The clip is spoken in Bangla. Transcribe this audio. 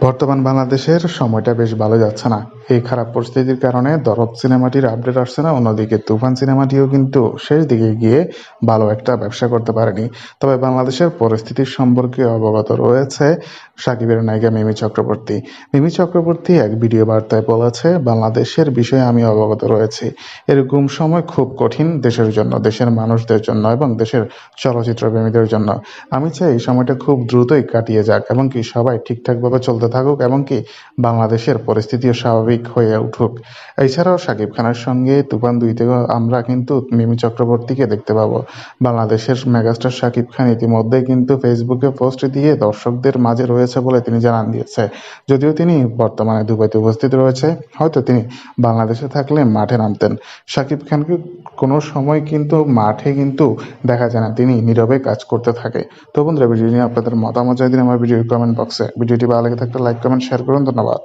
বর্তমান বাংলাদেশের সময়টা বেশ ভালো যাচ্ছে না। এই খারাপ পরিস্থিতির কারণে দরব সিনেমাটির আপডেট আসছে না, অন্যদিকে তুফান সিনেমাটিও কিন্তু শেষ দিকে গিয়ে ভালো একটা ব্যবসা করতে পারেনি। তবে বাংলাদেশের পরিস্থিতি সম্পর্কে অবগত রয়েছে সাকিবের নায়িকা মিমি চক্রবর্তী। মিমি চক্রবর্তী এক ভিডিও বার্তায় বলেছে, বাংলাদেশের বিষয়ে আমি অবগত রয়েছি। এরকম সময় খুব কঠিন দেশের জন্য, দেশের মানুষদের জন্য এবং দেশের চলচ্চিত্র প্রেমীদের জন্য। আমি চাই এই সময়টা খুব দ্রুতই কাটিয়ে যাক এবং কি সবাই ঠিকঠাকভাবে চলতে থাকুক এবং কি বাংলাদেশের পরিস্থিতিও স্বাভাবিক হয়ে উঠুক। এছাড়াও শাকিব খানের সঙ্গে তুফান দুইতেও আমরা কিন্তু মিমি চক্রবর্তীকে দেখতে পাবো। বাংলাদেশের মেগাস্টার শাকিব খান ইতিমধ্যে কিন্তু ফেসবুকে পোস্ট দিয়ে দর্শকদের মাঝে রয়েছে বলে তিনি জানান দিয়েছে। যদিও তিনি বর্তমানে দুবাইতে উপস্থিত রয়েছে, হয়তো তিনি বাংলাদেশে থাকলে মাঠে নামতেন। শাকিব খানকে কোনো সময় কিন্তু মাঠে কিন্তু দেখা যায় না, তিনি নীরবে কাজ করতে থাকে। তো বন্ধুরা ভিডিও নিয়ে আপনাদের মতামত জানিয়ে দিন আমার ভিডিও কমেন্ট বক্সে ভিডিওটি ভালো লেগে থাকলে লাইক কমেন্ট শেয়ার করুন। ধন্যবাদ।